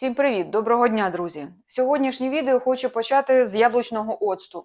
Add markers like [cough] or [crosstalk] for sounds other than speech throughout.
Всім привіт! Доброго дня, друзі! Сьогоднішнє відео хочу почати з яблучного оцту.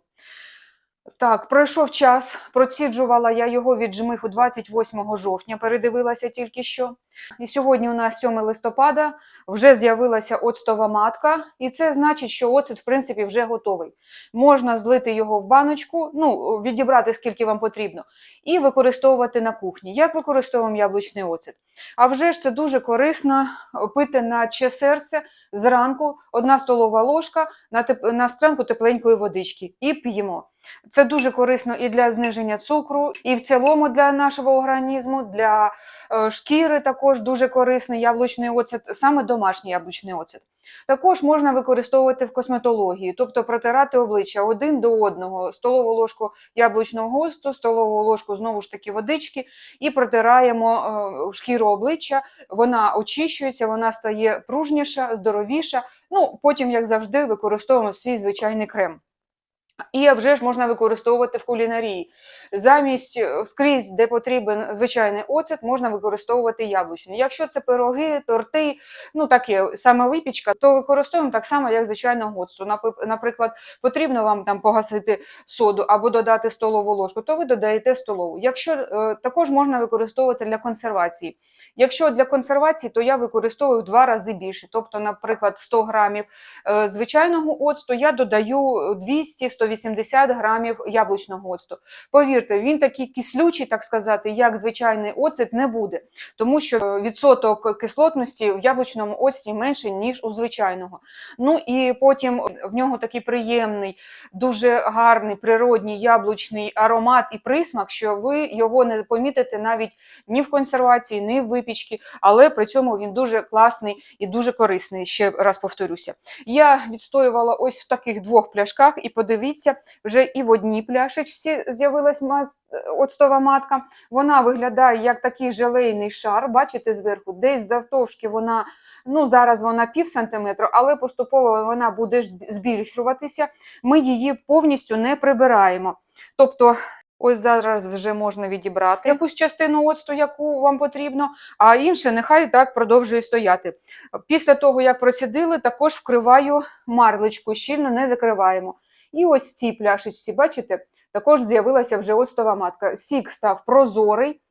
Так, пройшов час, проціджувала я його від жмиху 28 жовтня, передивилася тільки що. І сьогодні у нас 7 листопада, вже з'явилася оцтова матка, і це значить, що оцет, в принципі, вже готовий. Можна злити його в баночку, ну, відібрати скільки вам потрібно, і використовувати на кухні. Як використовуємо яблучний оцет? А вже ж це дуже корисно пити на че серце зранку, одна столова ложка на, теп... на склянку тепленької водички і п'ємо. Це дуже корисно і для зниження цукру, і в цілому для нашого організму, для е, шкіри також дуже корисний яблучний оцет, саме домашній яблучний оцет. Також можна використовувати в косметології, тобто протирати обличчя один до одного, столову ложку яблучного оцту, столову ложку знову ж таки водички, і протираємо е, шкіру обличчя, вона очищується, вона стає пружніша, здоровіша. Ну, Потім, як завжди, використовуємо свій звичайний крем. І вже ж можна використовувати в кулінарії. Замість е, скрізь, де потрібен звичайний оцет, можна використовувати яблучний. Якщо це пироги, торти, ну таке саме випічка, то використовуємо так само, як звичайного оцту. Наприклад, потрібно вам там погасити соду або додати столову ложку, то ви додаєте столову. Якщо е, також можна використовувати для консервації. Якщо для консервації, то я використовую в два рази більше. Тобто, наприклад, 100 грамів е, звичайного оцту я додаю 200-180 грамів яблучного оцту. Повірте, він такий кислючий, так сказати, як звичайний оцет, не буде, тому що відсоток кислотності в яблучному оцті менший, ніж у звичайного. Ну і потім в нього такий приємний, дуже гарний природній яблучний аромат і присмак, що ви його не помітите навіть ні в консервації, ні в випічці, але при цьому він дуже класний і дуже корисний. Ще раз повторюся. Я відстоювала ось в таких двох пляшках, і подивіться, вже і в одній пляшечці з'явилась оцтова матка. Вона виглядає як такий желейний шар. Бачите, зверху, десь завтовшки вона, ну зараз вона пів сантиметру, але поступово вона буде збільшуватися. Ми її повністю не прибираємо. Тобто, Ось зараз вже можна відібрати якусь частину оцту, яку вам потрібно, а інше нехай так продовжує стояти. Після того, як процідили, також вкриваю марлечку, щільно не закриваємо. І ось в цій пляшечці, бачите, також з'явилася вже оцтова матка. Сік став прозорий.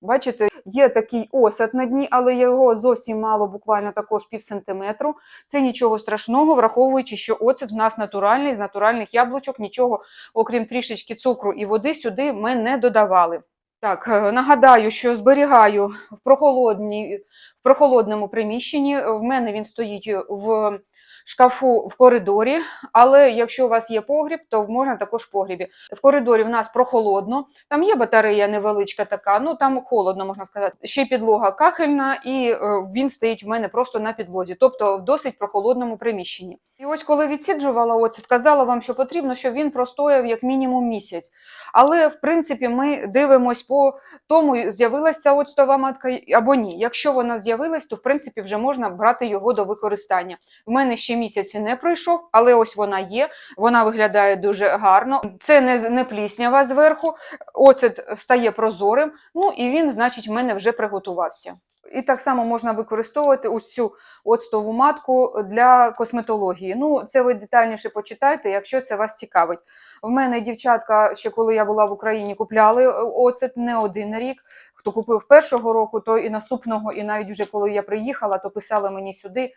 Бачите, є такий осад на дні, але його зовсім мало, буквально також пів сантиметру. Це нічого страшного, враховуючи, що оцет в нас натуральний, з натуральних яблучок, нічого, окрім трішечки цукру і води, сюди ми не додавали. Так, е, нагадаю, що зберігаю в в прохолодному приміщенні. В мене він стоїть в шкафу в коридорі, але якщо у вас є погріб, то можна також в погрібі. В коридорі в нас прохолодно, там є батарея невеличка така, ну там холодно, можна сказати. Ще підлога кахельна, і е, він стоїть в мене просто на підлозі, тобто в досить прохолодному приміщенні. Ось коли відсіджувала оцет, казала вам, що потрібно, щоб він простояв як мінімум місяць. Але в принципі ми дивимось по тому, з'явилася оцтова матка або ні. Якщо вона з'явилась, то в принципі вже можна брати його до використання. В мене ще місяць не пройшов, але ось вона є. Вона виглядає дуже гарно. Це не не пліснява зверху, оцет стає прозорим. Ну і він, значить, в мене вже приготувався. І так само можна використовувати цю оцтову матку для косметології. Ну, це ви детальніше почитайте, якщо це вас цікавить. В мене дівчатка, ще коли я була в Україні, купляли оцет не один рік. Хто купив першого року, то і наступного, і навіть вже коли я приїхала, то писали мені сюди.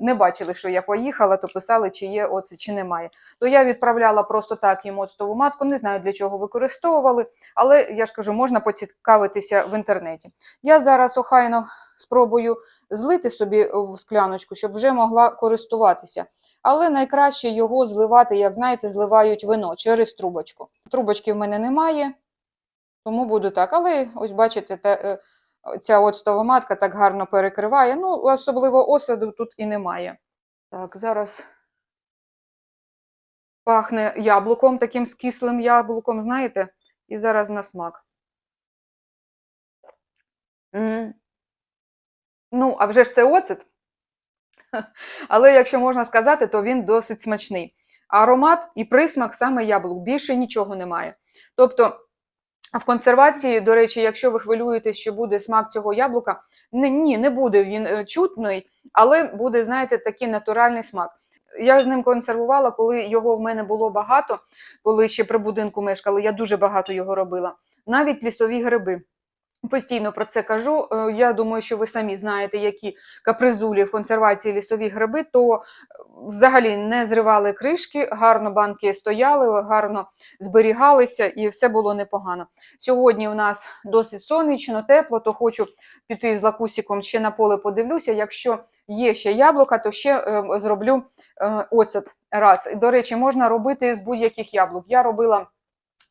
Не бачили, що я поїхала, то писали, чи є оце, чи немає. То я відправляла просто так їм оцтову матку, не знаю для чого використовували, але я ж кажу, можна поцікавитися в інтернеті. Я зараз охайно спробую злити собі в скляночку, щоб вже могла користуватися. Але найкраще його зливати, як знаєте, зливають вино через трубочку. Трубочки в мене немає. Тому буду так. Але ось бачите, та, е, ця оцтова матка так гарно перекриває. Ну, особливо осаду тут і немає. Так, зараз пахне яблуком, таким скислим яблуком, знаєте? І зараз на смак. М -м. Ну, а вже ж це оцет. [laughs] Але якщо можна сказати, то він досить смачний. Аромат і присмак саме яблук, більше нічого немає. Тобто. В консервації, до речі, якщо ви хвилюєтесь, що буде смак цього яблука, не, ні, не буде він е, чутний, але буде, знаєте, такий натуральний смак. Я з ним консервувала, коли його в мене було багато, коли ще при будинку мешкали, я дуже багато його робила. Навіть лісові гриби. Постійно про це кажу. Е, Я думаю, що ви самі знаєте, які капризулі в консервації лісові гриби, то е, взагалі не зривали кришки, гарно банки стояли, гарно зберігалися і все було непогано. Сьогодні у нас досить сонячно, тепло, то хочу піти з лакусиком ще на поле подивлюся. Якщо є ще яблука, то ще е, зроблю оцет раз. До речі, можна робити з будь-яких яблук. Я робила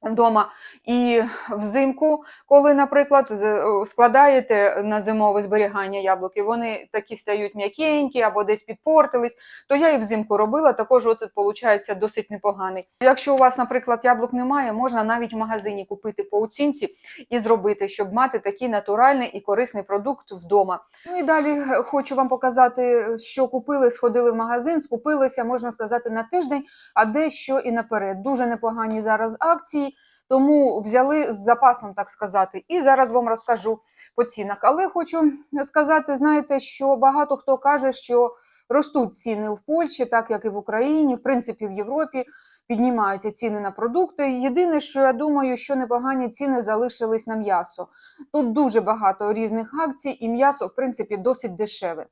вдома і взимку, коли, наприклад, е, складаєте на зимове зберігання яблуки, вони такі стають м'якенькі або десь підпортились, то я і взимку робила, також оцет виходить досить непоганий. Якщо у вас, наприклад, яблук немає, можна навіть в магазині купити по оцінці і зробити, щоб мати такий натуральний і корисний продукт вдома. Ну і далі е, хочу вам показати, що купили, сходили в магазин, скупилися, можна сказати, на тиждень, а дещо і наперед. Дуже непогані зараз акції, тому взяли з запасом, так сказати. І зараз вам розкажу по цінах. Але хочу сказати, знаєте, що багато хто каже, що ростуть ціни в Польщі, так як і в Україні, в принципі, в Європі. Піднімаються ціни на продукти. Єдине, що я думаю, що непогані ціни залишились на м'ясо. Тут дуже багато різних акцій, і м'ясо, в принципі, досить дешеве.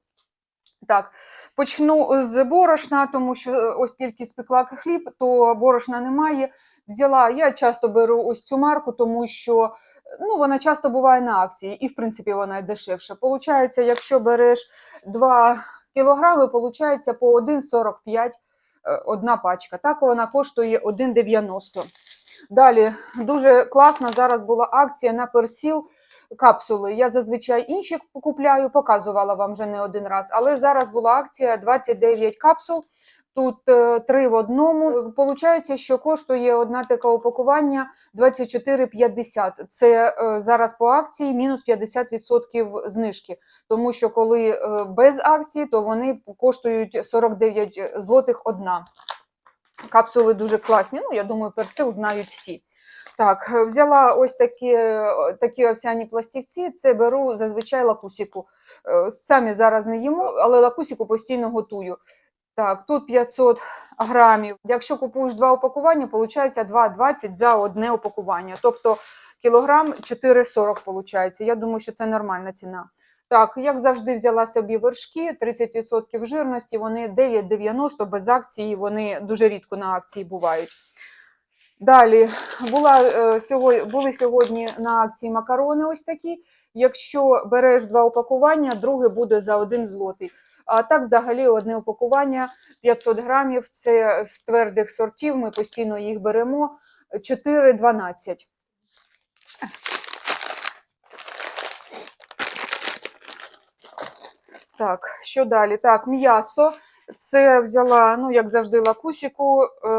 Так, почну з борошна, тому що е, ось тільки спекла хліб, то борошна немає. Взяла, я часто беру ось цю марку, тому що е, ну, вона часто буває на акції, і в принципі вона дешевша. Получається, якщо береш 2 кілограми, получається по 1,45 е, одна пачка. Так вона коштує 1,90. Далі дуже класна зараз була акція на персіл капсули. Я зазвичай інші купляю, показувала вам вже не один раз. Але зараз була акція 29 капсул. Тут е, три в одному. Получається, що коштує одна таке упакування 24,50. Це е, зараз по акції мінус 50% знижки. Тому що коли е, без акції, то вони коштують 49 злотих одна. Капсули дуже класні. Ну, я думаю, персил знають всі. Так, е, взяла ось такі, е, такі овсяні пластівці. Це беру зазвичай лакусіку. Е, Самі зараз не їмо, але лакусіку постійно готую. Так, тут 500 грамів. Якщо купуєш два упакування, виходить 2,20 за одне упакування. Тобто кілограм 4,40 виходить. Я думаю, що це нормальна ціна. Так, як завжди, взяла собі вершки, 30% жирності, вони 9,90 без акції, вони дуже рідко на акції бувають. Далі була, е, були сьогодні на акції макарони ось такі. Якщо береш два упакування, друге буде за один злотий. А так, взагалі, одне упакування 500 грамів. Це з твердих сортів. Ми постійно їх беремо. 4,12. Так, що далі? Так, м'ясо. Це взяла, ну, як завжди, лакусіку, е,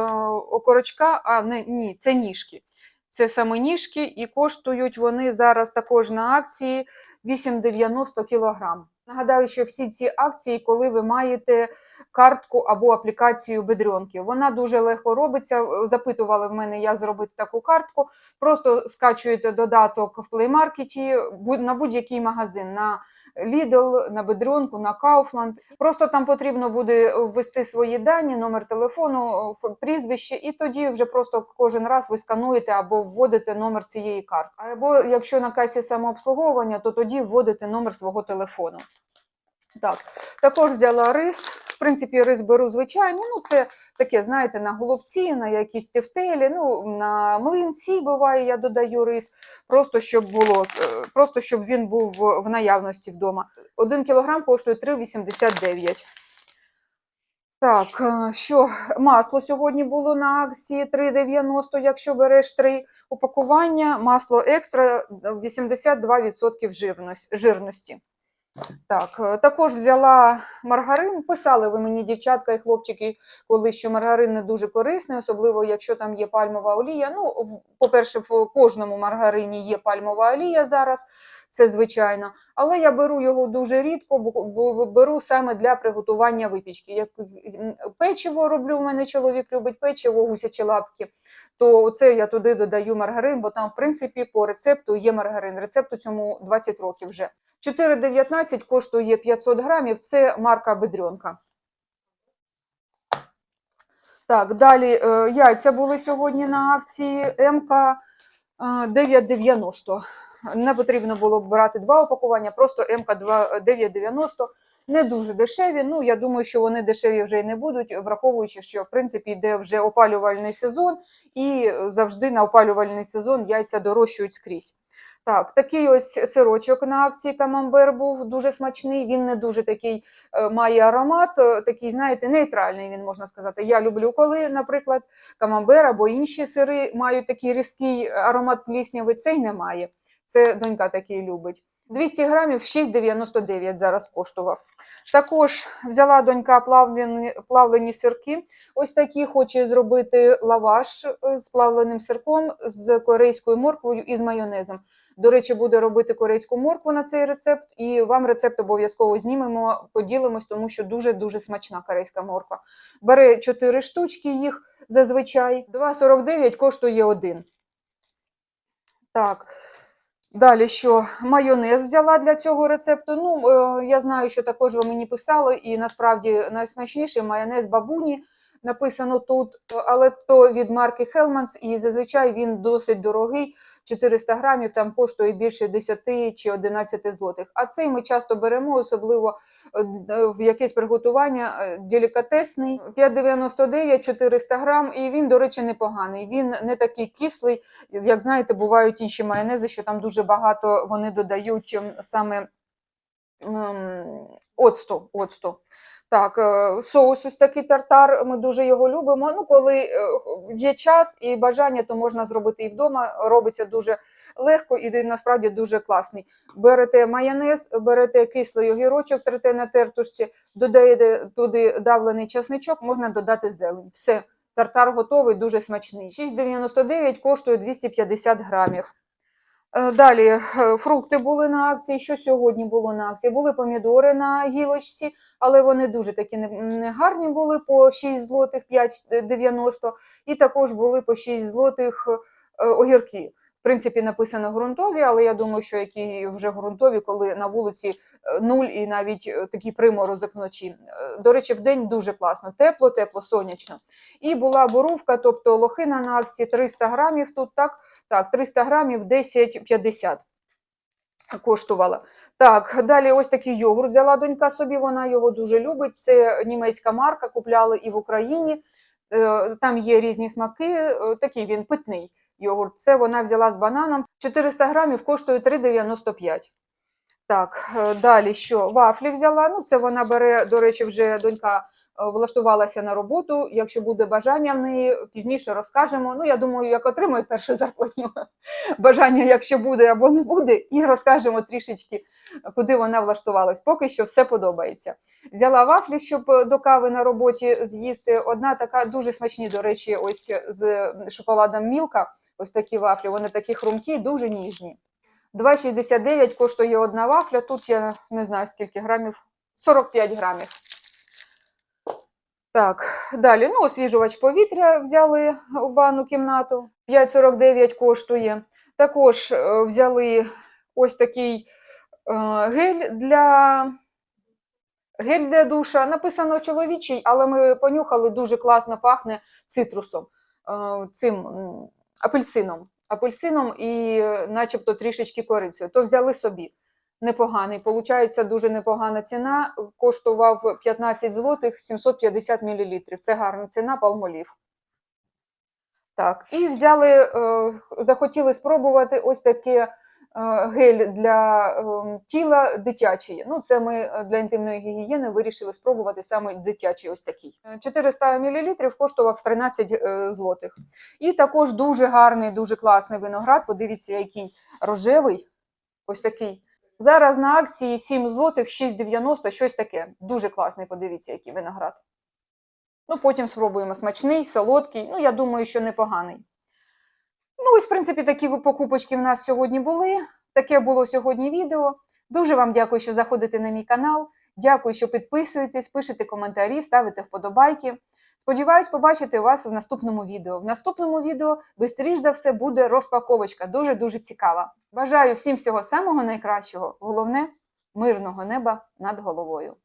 окорочка, а не, ні, це ніжки. Це саме ніжки, і коштують вони зараз також на акції 8,90 кілограм. Нагадаю, що всі ці акції, коли ви маєте картку або аплікацію бедрьонки. Вона дуже легко робиться. Запитували в мене, як зробити таку картку. Просто скачуєте додаток в Play Market на будь-який магазин, на Lidl, на бедрьонку, на Kaufland. Просто там потрібно буде ввести свої дані, номер телефону, прізвище, і тоді вже просто кожен раз ви скануєте або вводите номер цієї картки. Або якщо на касі самообслуговування, то тоді вводите номер свого телефону. Так, також взяла рис. В принципі, рис беру звичайний. Ну, це таке, знаєте, на голубці, на якісь тефтелі, ну, на млинці буває, я додаю рис, просто щоб було, е, просто щоб він був в- наявності вдома. Один кілограм коштує 3,89. Так, е, що масло сьогодні було на акції 3,90, якщо береш три упакування, масло екстра е, 82% жирності. Так, е, також взяла маргарин. Писали ви мені, дівчатка і хлопчики, коли що маргарин не дуже корисний, особливо якщо там є пальмова олія. Ну, по-перше, в кожному маргарині є пальмова олія зараз, це звичайно. Але я беру його дуже рідко, бо беру саме для приготування випічки. Як печиво роблю, в мене чоловік любить печиво, гусячі лапки. То це я туди додаю маргарин, бо там, в принципі, по рецепту є маргарин. Рецепту цьому 20 років вже. 4,19 коштує 500 грамів, це марка Бедрьонка. Так, далі е, яйця були сьогодні на акції МК е, 9,90. Не потрібно було брати два опакування, просто МК 9,90. Не дуже дешеві. Ну, я думаю, що вони дешеві вже й не будуть, враховуючи, що в принципі йде вже опалювальний сезон, і завжди на опалювальний сезон яйця дорожчують скрізь. Так, такий ось сирочок на акції Камамбер був дуже смачний. Він не дуже такий е, має аромат, е, такий, знаєте, нейтральний, він можна сказати. Я люблю, коли, наприклад, камамбер або інші сири мають такий різкий аромат плісняви. Цей немає. Це донька такий любить. 200 грамів 6,99 зараз коштував. Також взяла донька плавлені, плавлені сирки. Ось такі хоче зробити лаваш е, з плавленим сирком, з корейською морквою і з майонезом. До речі, буде робити корейську моркву на цей рецепт, і вам рецепт обов'язково знімемо, поділимось, тому що дуже-дуже смачна корейська морква. Бере 4 штучки їх зазвичай. 2,49 коштує один. Так. Далі що майонез взяла для цього рецепту. Ну, е, я знаю, що також ви мені писали, і насправді найсмачніший майонез бабуні написано тут, але то від марки Hellmann's, і зазвичай він досить дорогий. 400 грамів там коштує більше 10 чи 11 злотих. А цей ми часто беремо, особливо е, в якесь приготування е, делікатесний. 5,99 400 грам, і він, до речі, непоганий. Він не такий кислий, як знаєте, бувають інші майонези, що там дуже багато вони додають ем, саме оцту. оцту. Так, е, соус ось такий тартар, ми дуже його любимо. Ну, коли е, є час і бажання, то можна зробити і вдома. Робиться дуже легко і насправді дуже класний. Берете майонез, берете кислий огірочок, трете на тертушці, додаєте туди давлений часничок, можна додати зелень. Все, тартар готовий, дуже смачний. 6,99 коштує 250 грамів. Е, Далі е, фрукти були на акції. Що сьогодні було на акції? Були помідори на гілочці, але вони дуже такі не- не гарні були по 6 злотих 5,90. І також були по 6 злотих е, огірки. В принципі, написано ґрунтові, але я думаю, що які вже ґрунтові, коли на вулиці е, нуль і навіть е, такий приморозок вночі. Е, До речі, в день дуже класно, тепло, тепло, сонячно. І була борувка, тобто лохина на акції 300 грамів тут так. Так, 300 грамів 10,50 коштувала. Так, далі ось такий йогурт взяла донька собі, вона його дуже любить. Це німецька марка, купляли і в Україні. Там є різні смаки, такий він питний йогурт. Це вона взяла з бананом. 400 грамів коштує 3,95. Так, е, далі що? Вафлі взяла. Ну, це вона бере, до речі, вже донька е, влаштувалася на роботу. Якщо буде бажання в неї, пізніше розкажемо. Ну, я думаю, як отримає першу зарплатню, [laughs] бажання, якщо буде або не буде, і розкажемо трішечки, куди вона влаштувалась. Поки що все подобається. Взяла вафлі, щоб е, до кави на роботі з'їсти. Одна така дуже смачні, до речі, ось з шоколадом Мілка. Ось такі вафлі. Вони такі хрумкі, дуже ніжні. 2,69 коштує одна вафля. Тут я не знаю скільки грамів. 45 грамів. Так, далі. Ну, освіжувач повітря взяли у ванну кімнату. 5,49 коштує. Також е, взяли ось такий е, гель для. Гель для душа написано чоловічий, але ми понюхали, дуже класно пахне цитрусом, е, цим апельсином. Апельсином і е, начебто трішечки корицею. То взяли собі. Непоганий. Получається дуже непогана ціна. Коштував 15 злотих 750 мл. Це гарна ціна, палмолів. Так, і взяли, е, захотіли спробувати ось таке гель для е, тіла дитячий. Ну, це ми е, для інтимної гігієни вирішили спробувати саме дитячий ось такий. Е, 400 мл коштував 13 е, злотих. І також дуже гарний, дуже класний виноград. Подивіться, який рожевий, ось такий Зараз на акції 7 злотих 6,90, щось таке. Дуже класний, подивіться, який виноград. Ну, потім спробуємо смачний, солодкий. Ну, я думаю, що непоганий. Ну, ось, в принципі, такі покупочки в нас сьогодні були. Таке було сьогодні відео. Дуже вам дякую, що заходите на мій канал. Дякую, що підписуєтесь, пишете коментарі, ставите вподобайки. Сподіваюсь побачити вас в наступному відео. В наступному відео, швидше за все, буде розпаковочка. Дуже-дуже цікава. Бажаю всім всього самого найкращого. Головне мирного неба над головою.